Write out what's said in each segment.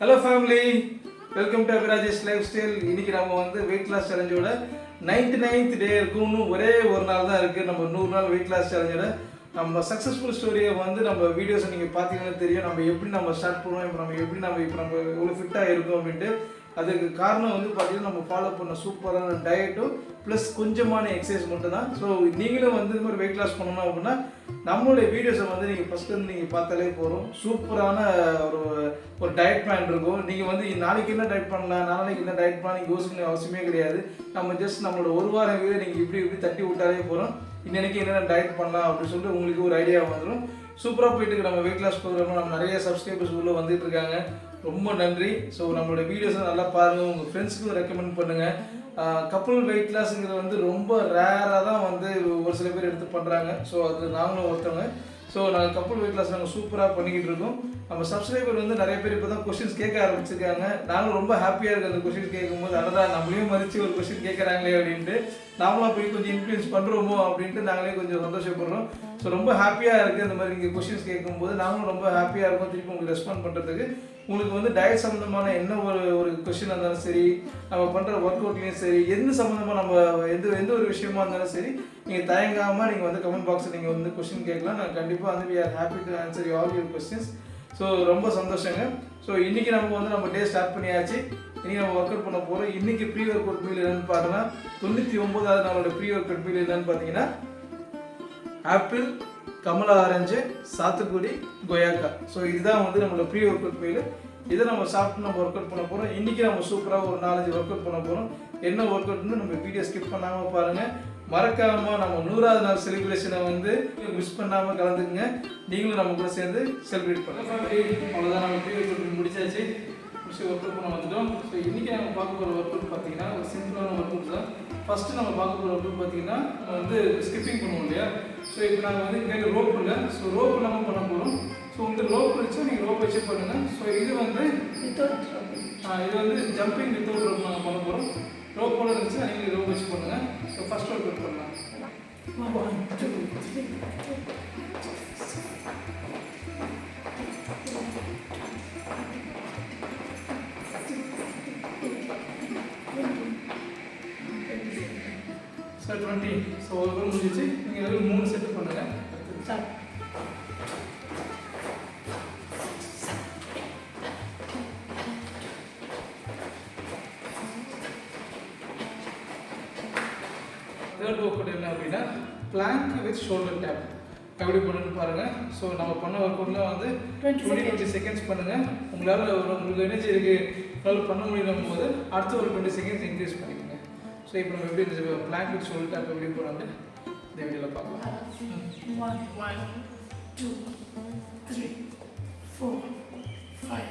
Hello family welcome to Abirajesh lifestyle இன்னைக்கு நம்ம வந்து வெயிட் லாஸ் சேலஞ்சோட நைன்டி நைன்த் டே இருக்கும்னு ஒரே ஒரு நாள் தான் இருக்குது நம்ம நூறு நாள் வெயிட் லாஸ் சேலஞ்சோட நம்ம சக்ஸஸ்ஃபுல் ஸ்டோரியை வந்து நம்ம வீடியோஸை நீங்கள் பார்த்தீங்கன்னா தெரியும். நம்ம எப்படி நம்ம ஸ்டார்ட் பண்ணுவோம் இப்போ நம்ம எப்படி நம்ம இப்போ நம்ம இவ்வளோ ஃபிட்டாக இருக்கோம் அப்படின்ட்டு அதுக்கு காரணம் வந்து பார்த்தீங்கன்னா நம்ம ஃபாலோ பண்ண சூப்பரான டயட்டும் ப்ளஸ் கொஞ்சமான எக்ஸசைஸ் மட்டும் தான் ஸோ நீங்களும் வந்து இது மாதிரி வெயிட் லாஸ் பண்ணணும் அப்படின்னா நம்மளுடைய வீடியோஸை வந்து நீங்கள் ஃபஸ்ட்டு வந்து நீங்கள் பார்த்தாலே போதும். சூப்பரான ஒரு ஒரு டயட் பிளான் இருக்கும். நீங்கள் வந்து நாளைக்கு என்ன டயட் பண்ணலாம் நாளைக்கு என்ன டயட் பிளான் நீங்கள் யோசிக்கணும் அவசியமே கிடையாது. நம்ம ஜஸ்ட் நம்மளோட ஒரு வாரம் வீடியோ நீங்கள் இப்படி இப்படி தட்டி விட்டாலே போகிறோம் இன்னைக்கு என்னென்ன டயட் பண்ணலாம் அப்படின்னு சொல்லிட்டு உங்களுக்கு ஒரு ஐடியா வந்துடும் சூப்பராக போயிட்டு நம்ம வெயிட் லாஸ் ப்ரோக்ராம் நம்ம நிறைய சப்ஸ்கிரைபர்ஸ் உள்ள வந்துட்டு இருக்காங்க ரொம்ப நன்றி. ஸோ நம்மளோட வீடியோஸை நல்லா பாருங்கள் உங்கள் ஃப்ரெண்ட்ஸுக்கும் ரெக்கமெண்ட் பண்ணுங்கள் கப்புள் வெயிட் லாஸுங்கிறது வந்து ரொம்ப ரேராக தான் வந்து ஒரு சில பேர் எடுத்து பண்ணுறாங்க ஸோ அது நாங்களும் ஒருத்தவங்க. ஸோ நாங்கள் கப்புள் வெயிட் லாஸ் நாங்கள் சூப்பராக பண்ணிக்கிட்டு இருக்கோம். நம்ம சப்ஸ்கிரைபர் வந்து நிறைய பேர் இப்போ தான் கொஸ்டின்ஸ் கேட்க ஆரம்பிச்சிருக்காங்க. நாங்களும் ரொம்ப ஹாப்பியாக இருக்குது அந்த கொஸ்டின் கேட்கும்போது அதான் நம்மளையும் மதித்து ஒரு கொஸ்டின் கேட்குறாங்களே அப்படின்ட்டு நாமளாக போய் கொஞ்சம் இன்ஃப்ளூயன்ஸ் பண்ணுறோமோ அப்படின்ட்டு நாங்களே கொஞ்சம் சந்தோஷப்படுறோம். ஸோ ரொம்ப ஹாப்பியாக இருக்குது இந்த மாதிரி நீங்கள் கொஸ்டின்ஸ் கேட்கும்போது நாங்களும் ரொம்ப ஹாப்பியாக இருக்கோம். திருப்பி உங்களுக்கு ரெஸ்பாண்ட் பண்ணுறதுக்கு உங்களுக்கு வந்து டயட் சம்மந்தமான என்ன ஒரு ஒரு கொஷினாக இருந்தாலும் சரி நம்ம பண்ணுற ஒர்க் அவுட்லேயும் சரி எந்த சம்மந்தமாக நம்ம எந்த எந்த ஒரு விஷயமா இருந்தாலும் சரி நீங்கள் தயங்காமல் நீங்கள் வந்து கமெண்ட் பாக்ஸில் நீங்கள் வந்து கொஷின் கேட்கலாம். நான் கண்டிப்பாக வந்து we are happy to answer all your questions so ரொம்ப சந்தோஷங்க. ஸோ இன்றைக்கி நம்ம வந்து நம்ம டே ஸ்டார்ட் பண்ணியாச்சு. இன்றைக்கி நம்ம ஒர்க் அவுட் பண்ண போகிறோம் இன்றைக்கி ப்ரீ ஒர்க் அவுட் மீல் என்னென்னு பார்த்தோன்னா தொண்ணூற்றி ஒம்பதாவது நாளோட ப்ரீ ஒர்க் அவுட் மீல் என்னென்னு பார்த்தீங்கன்னா ஆப்பிள் கமலா ஆரஞ்சு சாத்துக்குடி கொய்யாக்கா. ஸோ இதுதான் வந்து நம்மளோட ப்ரீ ஒர்க் அவுட் மீல் இதை நம்ம சாப்பிட்டு நம்ம ஒர்க் அவுட் பண்ண போகிறோம் இன்றைக்கி நம்ம சூப்பராக ஒரு நாலஞ்சு ஒர்க் அவுட் பண்ண போகிறோம் என்ன ஒர்க் அவுட்னு நம்ம வீடியோ ஸ்கிப் பண்ணாமல் பாருங்கள் மறக்காமல் நம்ம நூறாவது நாள் செலிப்ரேஷனை வந்து மிஸ் பண்ணாமல் கலந்துக்குங்க. நீங்களும் நம்ம கூட சேர்ந்து செலிப்ரேட் பண்ணுங்க. அவ்வளோதான் நம்ம ப்ரீ ஒர்க் அவுட் முடிச்சாச்சு. முடிச்சு ஒர்க் அவுட் பண்ண வந்துட்டோம். ஸோ இன்றைக்கி நம்ம பார்க்க போகிற ஒர்க் அவுட் பார்த்தீங்கன்னா ஒரு சிம்பிளான ஒர்க் அவுட் தான். ஃபஸ்ட்டு நம்ம பார்க்க போகிற ஒர்க் அவுட் பார்த்தீங்கன்னா நம்ம வந்து ஸ்கிப்பிங் பண்ணுவோம் இல்லையா? ஸோ இப்போ நாங்கள் வந்து கையில் ரோப் இல்லை ஸோ ரோப் இல்லாமல் பண்ண போகிறோம் ஸோ உங்களுக்கு ரோப் வச்சு நீங்கள் ரோப் வச்சு பண்ணுங்கள் ஸோ இது வந்து ஆ, இது வந்து ஜம்பிங் வித்தவுட் ரோப் நாங்கள் பண்ண போகிறோம் ரோப் போல இருந்துச்சு நீங்கள் ரோப் வச்சு பண்ணுங்கள் ஸோ ஃபஸ்ட் ஒர்க் அவுட் பண்ணலாம். சார் டுவெண்ட்டி ஸோ ஒரு பேர் முடிஞ்சிச்சு நீங்கள் வெறும் மூணு செட்டு பண்ணுங்கள் தேர்ட் ஒர்க் என்ன அப்படின்னா பிளாங்க் வித் ஷோல்டர் டேப் எப்படி பண்ணுன்னு பாருங்கள் ஸோ நம்ம பண்ண ஒர்க் அவுட்டில் வந்து 20 டுவெண்ட்டி டுவெண்ட்டி செகண்ட்ஸ் பண்ணுங்கள் உங்களால் ஒரு உங்களுக்கு எனர்ஜி இருக்குது உங்களால் பண்ண முடியும் போது அடுத்த ஒரு டுவெண்ட்டி செகண்ட்ஸ் இன்க்ரீஸ் பண்ணிக்கோங்க. ஸோ இப்போ நம்ம எப்படி இந்த பிளான் பிக்ஸ் சொல்லிட்டு அப்போ எப்படி போகிறாங்க இந்த வீடியோவில் பார்க்கலாம். One one two three four five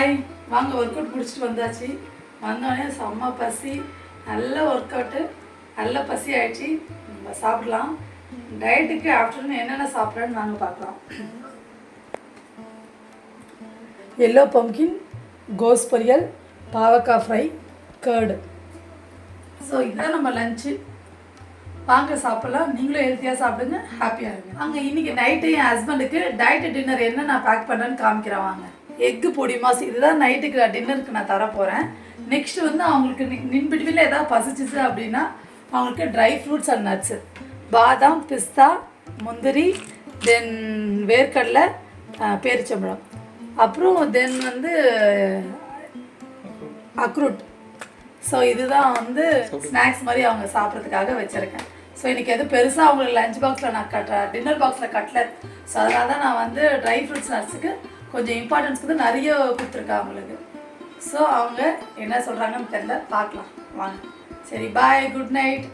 hi வாங்க ஒர்க் அவுட் முடிச்சுட்டு வந்தாச்சு. வந்தோடனே செம்ம பசி. நல்ல ஒர்க் அவுட்டு நல்ல பசி ஆயிடுச்சு. நம்ம சாப்பிடலாம். டயட்டுக்கு ஆஃப்டர்நூன் என்னென்ன சாப்பிட்றேன்னு நாங்கள் பார்க்கலாம். எல்லோ பம்கின் கோஸ் பொரியல் பாவக்காய் ஃப்ரை கேர்டு ஸோ இதுதான் நம்ம லஞ்சு வாங்க சாப்பிட்லாம். நீங்களும் ஹெல்த்தியாக சாப்பிடுங்க. ஹாப்பியாக இருங்க. அங்கே இன்னைக்கு நைட்டு என் ஹஸ்பண்டுக்கு டயட்டு டின்னர் என்ன நான் பேக் பண்ணுறேன்னு காமிக்கிறேன். வாங்க. எக்கு பொடி மாஸ் இதுதான் நைட்டுக்கு டின்னருக்கு நான் தர போகிறேன் நெக்ஸ்ட் வந்து அவங்களுக்கு நின் பிட்வீனில் ஏதாவது பசிச்சிச்சு அப்படின்னா அவங்களுக்கு ட்ரை ஃப்ரூட்ஸ் அண்ட் நட்ஸு பாதாம் பிஸ்தா முந்திரி தென் வேர்க்கடலை பேரிச்சம்பழம். அப்புறம் தென் வந்து அக்ரூட் ஸோ இதுதான் வந்து ஸ்நாக்ஸ் மாதிரி அவங்க சாப்பிட்றதுக்காக வச்சுருக்கேன். ஸோ இன்றைக்கி எதுவும் பெருசாக அவங்களுக்கு லஞ்ச் பாக்ஸில் நான் கட்ட டின்னர் பாக்ஸில் கட்டல. ஸோ அதனால தான் நான் வந்து ட்ரை ஃப்ரூட்ஸ் நட்ஸுக்கு கொஞ்சம் இம்பார்ட்டன்ஸ் வந்து நிறைய கொடுத்துருக்கேன் அவங்களுக்கு. ஸோ அவங்க என்ன சொல்கிறாங்கன்னு தெரியல. பார்க்கலாம். வாங்க. சரி பாய் குட் நைட்